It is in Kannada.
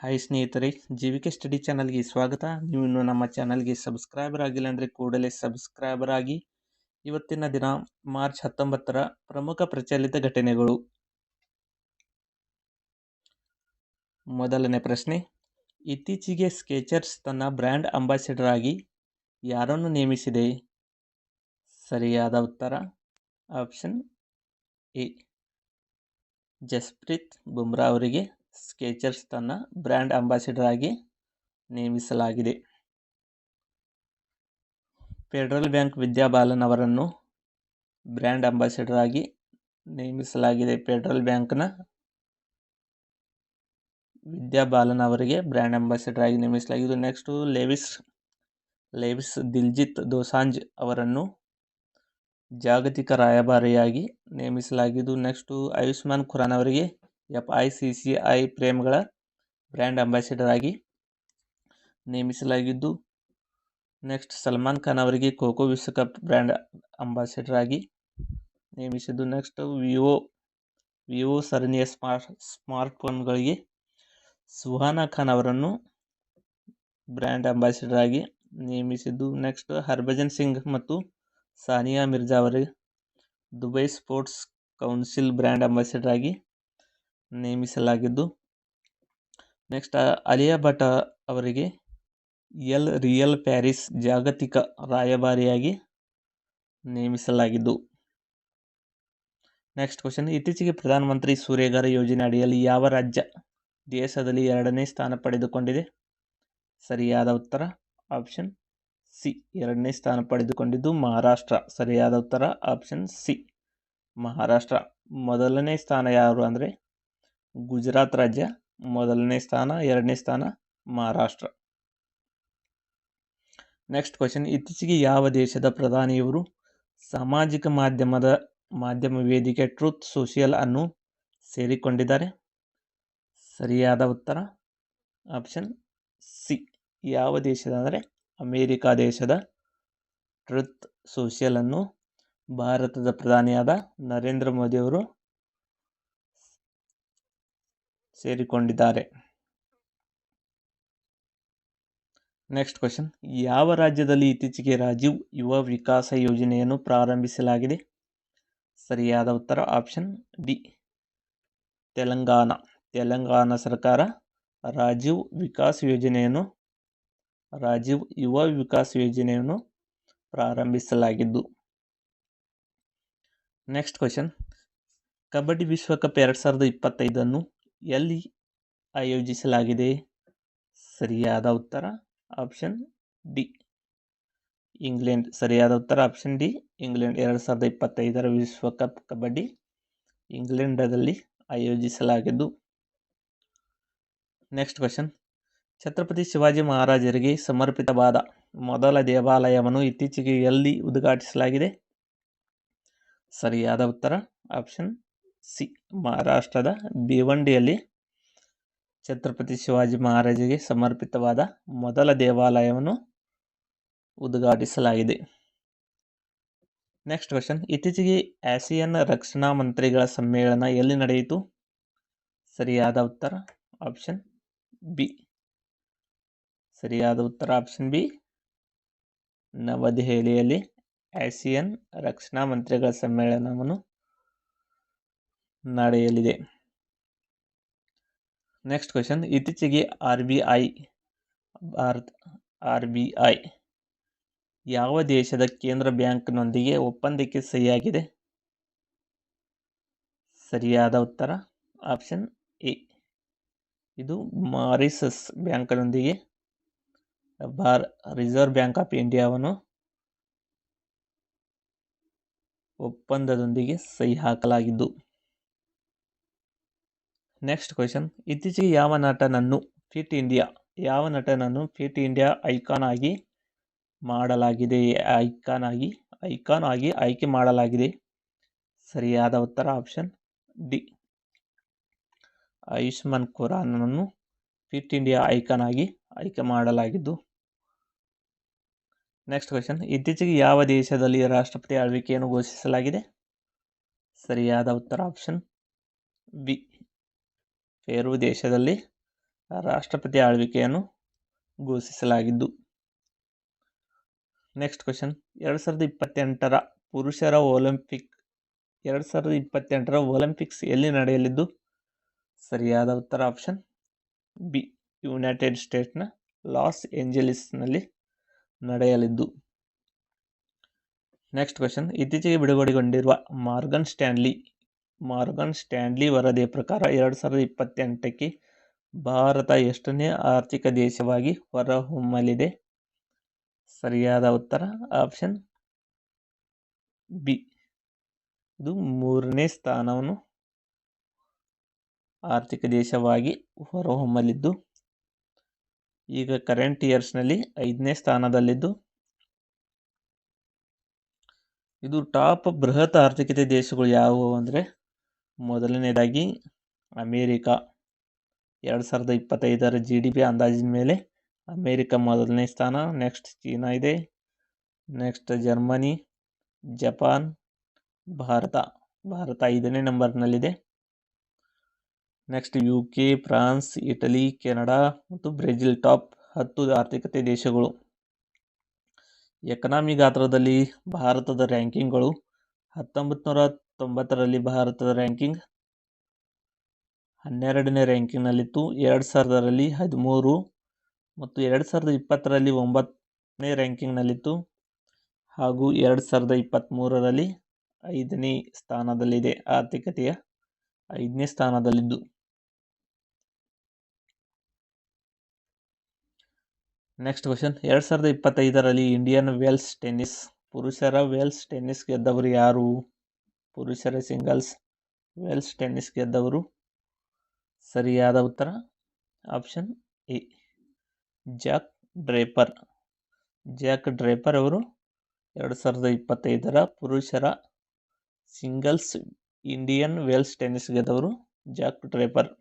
ಹಾಯ್ ಸ್ನೇಹಿತರೆ, ಜೀವಿಕೆ ಸ್ಟಡಿ ಚಾನಲ್ಗೆ ಸ್ವಾಗತ. ನೀವು ಇನ್ನು ನಮ್ಮ ಚಾನಲ್ಗೆ ಸಬ್ಸ್ಕ್ರೈಬರ್ ಆಗಿಲ್ಲ ಅಂದರೆ ಕೂಡಲೇ ಸಬ್ಸ್ಕ್ರೈಬರ್ ಆಗಿ. ಇವತ್ತಿನ ದಿನ ಮಾರ್ಚ್ ಹತ್ತೊಂಬತ್ತರ ಪ್ರಮುಖ ಪ್ರಚಲಿತ ಘಟನೆಗಳು. ಮೊದಲನೇ ಪ್ರಶ್ನೆ, ಇತ್ತೀಚೆಗೆ ಸ್ಕೆಚರ್ಸ್ ತನ್ನ ಬ್ರ್ಯಾಂಡ್ ಅಂಬಾಸಿಡರ್ ಆಗಿ ಯಾರನ್ನು ನೇಮಿಸಿದೆ? ಸರಿಯಾದ ಉತ್ತರ, ಆಪ್ಷನ್ ಎ, ಜಸ್ಪ್ರೀತ್ ಬುಮ್ರಾ ಅವರಿಗೆ. ಸ್ಕೆಚರ್ಸ್ ತನ್ನ ಬ್ರ್ಯಾಂಡ್ ಅಂಬಾಸಿಡರ್ ಆಗಿ ನೇಮಿಸಲಾಗಿದೆ. ಫೆಡರಲ್ ಬ್ಯಾಂಕ್ ವಿದ್ಯಾಬಾಲನ್ ಅವರನ್ನು ಬ್ರ್ಯಾಂಡ್ ಅಂಬಾಸಿಡರ್ ಆಗಿ ನೇಮಿಸಲಾಗಿದೆ. ಫೆಡರಲ್ ಬ್ಯಾಂಕ್ನ ವಿದ್ಯಾಬಾಲನ್ ಅವರಿಗೆ ಬ್ರ್ಯಾಂಡ್ ಅಂಬಾಸಿಡರ್ ಆಗಿ ನೇಮಿಸಲಾಗಿದೆ. ನೆಕ್ಸ್ಟು ಲೇವಿಸ್ ಲೇವಿಸ್ ದಿಲ್ಜಿತ್ ದೋಸಾಂಜ್ ಅವರನ್ನು ಜಾಗತಿಕ ರಾಯಭಾರಿಯಾಗಿ ನೇಮಿಸಲಾಗಿದ್ದು ನೆಕ್ಸ್ಟು ಆಯುಷ್ಮಾನ್ ಖುರಾನ್ ಅವರಿಗೆ F I C C I ಪ್ರೇಮ್ಗಳ brand ambassador ಆಗಿ ನೇಮಿಸಲಾಗಿದ್ದು, ನೆಕ್ಸ್ಟ್ ಸಲ್ಮಾನ್ ಖಾನ್ ಅವರಿಗೆ ಖೋಖೋ ವಿಶ್ವಕಪ್ ಬ್ರ್ಯಾಂಡ್ ಅಂಬಾಸಿಡರ್ ಆಗಿ ನೇಮಿಸಿದ್ದು, ನೆಕ್ಸ್ಟ್ ವಿವೋ ವಿವೋ ಸರಣಿಯ ಸ್ಮಾರ್ಟ್, ಸ್ಮಾರ್ಟ್ಫೋನ್ಗಳಿಗೆ ಸುಹಾನಾ ಖಾನ್ ಅವರನ್ನು ಬ್ರ್ಯಾಂಡ್ ಅಂಬಾಸಿಡರ್ ಆಗಿ ನೇಮಿಸಿದ್ದು, ನೆಕ್ಸ್ಟ್ ಹರ್ಭಜನ್ ಸಿಂಗ್ ಮತ್ತು ಸಾನಿಯಾ ಮಿರ್ಜಾ ಅವರಿಗೆ Dubai sports council brand ambassador ಆಗಿ ನೇಮಿಸಲಾಗಿದ್ದು. ನೆಕ್ಸ್ಟ್ ಅಲಿಯಾ ಭಟ್ ಅವರಿಗೆ ಎಲ್, ರಿಯಲ್ ಪ್ಯಾರಿಸ್ ಜಾಗತಿಕ ರಾಯಭಾರಿಯಾಗಿ ನೇಮಿಸಲಾಗಿದ್ದು. ನೆಕ್ಸ್ಟ್ ಕ್ವಶನ್ ಇತ್ತೀಚೆಗೆ ಪ್ರಧಾನಮಂತ್ರಿ ಸೂರ್ಯಗಾರ ಯೋಜನೆ ಅಡಿಯಲ್ಲಿ ಯಾವ ರಾಜ್ಯ ದೇಶದಲ್ಲಿ ಎರಡನೇ ಸ್ಥಾನ ಪಡೆದುಕೊಂಡಿದೆ? ಸರಿಯಾದ ಉತ್ತರ ಆಪ್ಷನ್ ಸಿ ಎರಡನೇ ಸ್ಥಾನ ಪಡೆದುಕೊಂಡಿದ್ದು ಮಹಾರಾಷ್ಟ್ರ. ಸರಿಯಾದ ಉತ್ತರ ಆಪ್ಷನ್ ಸಿ ಮಹಾರಾಷ್ಟ್ರ. ಮೊದಲನೇ ಸ್ಥಾನ ಯಾರು ಅಂದರೆ ಗುಜರಾತ್ ರಾಜ್ಯ ಮೊದಲನೇ ಸ್ಥಾನ, ಎರಡನೇ ಸ್ಥಾನ ಮಹಾರಾಷ್ಟ್ರ. ನೆಕ್ಸ್ಟ್ ಕ್ವಶನ್ ಇತ್ತೀಚೆಗೆ ಯಾವ ದೇಶದ ಪ್ರಧಾನಿಯವರು ಸಾಮಾಜಿಕ ಮಾಧ್ಯಮದ ಮಾಧ್ಯಮ ವೇದಿಕೆ ಟ್ರೂತ್ ಸೋಷಿಯಲ್ ಅನ್ನು ಸೇರಿಕೊಂಡಿದ್ದಾರೆ? ಸರಿಯಾದ ಉತ್ತರ? ಆಪ್ಷನ್ ಸಿ ಯಾವ ದೇಶದ ಅಂದರೆ ಅಮೇರಿಕಾ ದೇಶದ ಟ್ರೂತ್ ಸೋಷಿಯಲ್ ಅನ್ನು ಭಾರತದ ಪ್ರಧಾನಿಯಾದ ನರೇಂದ್ರ ಮೋದಿಯವರು ಸೇರಿಕೊಂಡಿದ್ದಾರೆ. ನೆಕ್ಸ್ಟ್ ಕ್ವಶನ್ ಯಾವ ರಾಜ್ಯದಲ್ಲಿ ಇತ್ತೀಚೆಗೆ ರಾಜೀವ್ ಯುವ ವಿಕಾಸ ಯೋಜನೆಯನ್ನು ಪ್ರಾರಂಭಿಸಲಾಗಿದೆ? ಸರಿಯಾದ ಉತ್ತರ ಆಪ್ಷನ್ ಡಿ ತೆಲಂಗಾಣ. ತೆಲಂಗಾಣ ಸರ್ಕಾರ ರಾಜೀವ್ ವಿಕಾಸ್ ಯೋಜನೆಯನ್ನು, ರಾಜೀವ್ ಯುವ ವಿಕಾಸ್ ಯೋಜನೆಯನ್ನು ಪ್ರಾರಂಭಿಸಲಾಗಿದ್ದು. ನೆಕ್ಸ್ಟ್ ಕ್ವಶನ್ ಕಬಡ್ಡಿ ವಿಶ್ವಕಪ್ ಎರಡು ಸಾವಿರದ ಇಪ್ಪತ್ತೈದನ್ನು ಎಲ್ಲಿ ಆಯೋಜಿಸಲಾಗಿದೆ? ಸರಿಯಾದ ಉತ್ತರ ಆಪ್ಷನ್ ಡಿ ಇಂಗ್ಲೆಂಡ್ ಸರಿಯಾದ ಉತ್ತರ ಆಪ್ಷನ್ ಡಿ ಇಂಗ್ಲೆಂಡ್ ಎರಡು ಸಾವಿರದ ಇಪ್ಪತ್ತೈದರ ವಿಶ್ವಕಪ್ ಕಬಡ್ಡಿ ಇಂಗ್ಲೆಂಡದಲ್ಲಿ ಆಯೋಜಿಸಲಾಗಿದ್ದು. ನೆಕ್ಸ್ಟ್ ಕ್ವಶನ್ ಛತ್ರಪತಿ ಶಿವಾಜಿ ಮಹಾರಾಜರಿಗೆ ಸಮರ್ಪಿತವಾದ ಮೊದಲ ದೇವಾಲಯವನ್ನು ಇತ್ತೀಚೆಗೆ ಎಲ್ಲಿ ಉದ್ಘಾಟಿಸಲಾಗಿದೆ? ಸರಿಯಾದ ಉತ್ತರ ಆಪ್ಷನ್ ಸಿ ಮಹಾರಾಷ್ಟ್ರದ ಭಿವಂಡಿಯಲ್ಲಿ ಛತ್ರಪತಿ ಶಿವಾಜಿ ಮಹಾರಾಜರಿಗೆ ಸಮರ್ಪಿತವಾದ ಮೊದಲ ದೇವಾಲಯವನ್ನು ಉದ್ಘಾಟಿಸಲಾಗಿದೆ. Next question. ಇತ್ತೀಚೆಗೆ ಆಸಿಯನ್ ರಕ್ಷಣಾ ಮಂತ್ರಿಗಳ ಸಮ್ಮೇಳನ ಎಲ್ಲಿ ನಡೆಯಿತು? ಸರಿಯಾದ ಉತ್ತರ, ಆಪ್ಷನ್ ಬಿ. ಸರಿಯಾದ ಉತ್ತರ, ಆಪ್ಷನ್ ಬಿ. ನವದೆಹಲಿಯಲ್ಲಿ ಆಸಿಯನ್ ರಕ್ಷಣಾ ಮಂತ್ರಿಗಳ ಸಮ್ಮೇಳನವನ್ನು ನಡೆಯಲಿದೆ. ನೆಕ್ಸ್ಟ್ ಕ್ವೆಶನ್ ಇತ್ತೀಚೆಗೆ R B I, Bharat R B I ಯಾವ ದೇಶದ ಕೇಂದ್ರ ಬ್ಯಾಂಕ್ನೊಂದಿಗೆ ಒಪ್ಪಂದಕ್ಕೆ ಸಹಿಯಾಗಿದೆ ಸರಿಯಾದ ಉತ್ತರ, ಆಪ್ಷನ್ ಎ. ಇದು ಮಾರಿಸಸ್ ಬ್ಯಾಂಕ್ನೊಂದಿಗೆ, ಭಾರ, ರಿಸರ್ವ್ ಬ್ಯಾಂಕ್ ಆಫ್ ಇಂಡಿಯಾವನ್ನು ಒಪ್ಪಂದದೊಂದಿಗೆ ಸಹಿ ಹಾಕಲಾಗಿದ್ದು. ನೆಕ್ಸ್ಟ್ ಕ್ವೆಶನ್ ಇತ್ತೀಚೆಗೆ ಯಾವ ನಟನನ್ನು ಫಿಟ್ ಇಂಡಿಯಾ ಯಾವ ನಟನನ್ನು ಫಿಟ್ ಇಂಡಿಯಾ ಐಕಾನ್ ಆಗಿ ಮಾಡಲಾಗಿದೆ ಐಕಾನ್ ಆಗಿ ಐಕಾನ್ ಆಗಿ ಆಯ್ಕೆ ಮಾಡಲಾಗಿದೆ? ಸರಿಯಾದ ಉತ್ತರ ಆಪ್ಷನ್ ಡಿ ಆಯುಷ್ಮಾನ್ ಖುರಾನನ್ನು ಫಿಟ್ ಇಂಡಿಯಾ ಐಕಾನ್ ಆಗಿ ಆಯ್ಕೆ ಮಾಡಲಾಗಿದ್ದು. ನೆಕ್ಸ್ಟ್ ಕ್ವೆಶನ್ ಇತ್ತೀಚೆಗೆ ಯಾವ ದೇಶದಲ್ಲಿ ರಾಷ್ಟ್ರಪತಿ ಆಳ್ವಿಕೆಯನ್ನು ಘೋಷಿಸಲಾಗಿದೆ? ಸರಿಯಾದ ಉತ್ತರ ಆಪ್ಷನ್ ಬಿ ಪೇರು ದೇಶದಲ್ಲಿ ರಾಷ್ಟ್ರಪತಿ ಆಳ್ವಿಕೆಯನ್ನು ಘೋಷಿಸಲಾಗಿದ್ದು. ನೆಕ್ಸ್ಟ್ ಕ್ವೆಶನ್ ಎರಡು ಸಾವಿರದ ಇಪ್ಪತ್ತೆಂಟರ ಪುರುಷರ ಒಲಿಂಪಿಕ್, ಎರಡು ಸಾವಿರದ ಇಪ್ಪತ್ತೆಂಟರ ಒಲಿಂಪಿಕ್ಸ್ ಎಲ್ಲಿ ನಡೆಯಲಿದ್ದು? ಸರಿಯಾದ ಉತ್ತರ ಆಪ್ಷನ್ ಬಿ ಯುನೈಟೆಡ್ ಸ್ಟೇಟ್ಸ್ನ ಲಾಸ್ ಏಂಜಲೀಸ್ನಲ್ಲಿ ನಡೆಯಲಿದ್ದು. ನೆಕ್ಸ್ಟ್ ಕ್ವೆಶನ್ ಇತ್ತೀಚೆಗೆ ಬಿಡುಗಡೆಗೊಂಡಿರುವ ಮಾರ್ಗನ್ ಸ್ಟ್ಯಾನ್ಲಿ ಮಾರ್ಗನ್ ಸ್ಟ್ಯಾನ್ಲಿ ವರದಿಯ ಪ್ರಕಾರ ಎರಡು ಸಾವಿರದ ಇಪ್ಪತ್ತೆಂಟಕ್ಕೆ ಭಾರತ ಎಷ್ಟನೇ ಆರ್ಥಿಕ ದೇಶವಾಗಿ ಹೊರಹೊಮ್ಮಲಿದೆ? ಸರಿಯಾದ ಉತ್ತರ, ಆಪ್ಷನ್ ಬಿ. ಇದು ಮೂರನೇ ಸ್ಥಾನವನ್ನು ಆರ್ಥಿಕ ದೇಶವಾಗಿ ಹೊರಹೊಮ್ಮಲಿದ್ದು, ಈಗ ಕರೆಂಟ್ ಇಯರ್ಸ್ನಲ್ಲಿ ಐದನೇ ಸ್ಥಾನದಲ್ಲಿದ್ದು, ಇದು ಟಾಪ್ ಬೃಹತ್ ಆರ್ಥಿಕತೆ ದೇಶಗಳು ಯಾವುವು ಅಂದರೆ ಮೊದಲನೇದಾಗಿ ಅಮೇರಿಕಾ. ಎರಡು ಸಾವಿರದ ಇಪ್ಪತ್ತೈದರ ಜಿ ಡಿ ಪಿ ಅಂದಾಜಿನ ಮೇಲೆ ಅಮೇರಿಕಾ ಮೊದಲನೇ ಸ್ಥಾನ. ನೆಕ್ಸ್ಟ್ ಚೀನಾ ಇದೆ. Next Germany, Japan, Bharat. Bharat ಐದನೇ ನಂಬರ್ನಲ್ಲಿದೆ. Next U K France, Italy, Canada ಮತ್ತು ಬ್ರೆಜಿಲ್ ಟಾಪ್ ಹತ್ತು ಆರ್ಥಿಕತೆ ದೇಶಗಳು. ಎಕನಾಮಿ ಗಾತ್ರದಲ್ಲಿ ಭಾರತದ ರ್ಯಾಂಕಿಂಗ್ಗಳು ಹತ್ತೊಂಬತ್ತು ನೂರ ತೊಂಬತ್ತರಲ್ಲಿ ಭಾರತದ ರ್ಯಾಂಕಿಂಗ್ ಹನ್ನೆರಡನೇ ರ್ಯಾಂಕಿಂಗ್ನಲ್ಲಿತ್ತು ಎರಡು ಸಾವಿರದರಲ್ಲಿ ಹದಿಮೂರು ಮತ್ತು ಎರಡು ಸಾವಿರದ ಇಪ್ಪತ್ತರಲ್ಲಿ ಒಂಬತ್ತನೇ ರ್ಯಾಂಕಿಂಗ್ನಲ್ಲಿತ್ತು ಹಾಗೂ ಎರಡು ಸಾವಿರದ ಇಪ್ಪತ್ತ್ಮೂರರಲ್ಲಿ ಐದನೇ ಸ್ಥಾನದಲ್ಲಿದೆ. ಆರ್ಥಿಕತೆಯ ಐದನೇ ಸ್ಥಾನದಲ್ಲಿದ್ದು. ನೆಕ್ಸ್ಟ್ ಕ್ವಶನ್ ಎರಡು ಸಾವಿರದ ಇಪ್ಪತ್ತೈದರಲ್ಲಿ ಇಂಡಿಯನ್ ವೆಲ್ಸ್ ಟೆನ್ನಿಸ್ ಪುರುಷರ ವೆಲ್ಸ್ ಟೆನ್ನಿಸ್ ಗೆದ್ದವರು ಯಾರು? ಪುರುಷರ ಸಿಂಗಲ್ಸ್, ವೆಲ್ಸ್ ಟೆನ್ನಿಸ್ ಗೆದ್ದವರು. ಸರಿಯಾದ ಉತ್ತರ? Option A. Jack Draper. Jack Draper ಅವರು ಎರಡು ಸಾವಿರದ ಇಪ್ಪತ್ತೈದರ ಪುರುಷರ singles, Indian Wells tennis ಗೆದ್ದವರು. Jack Draper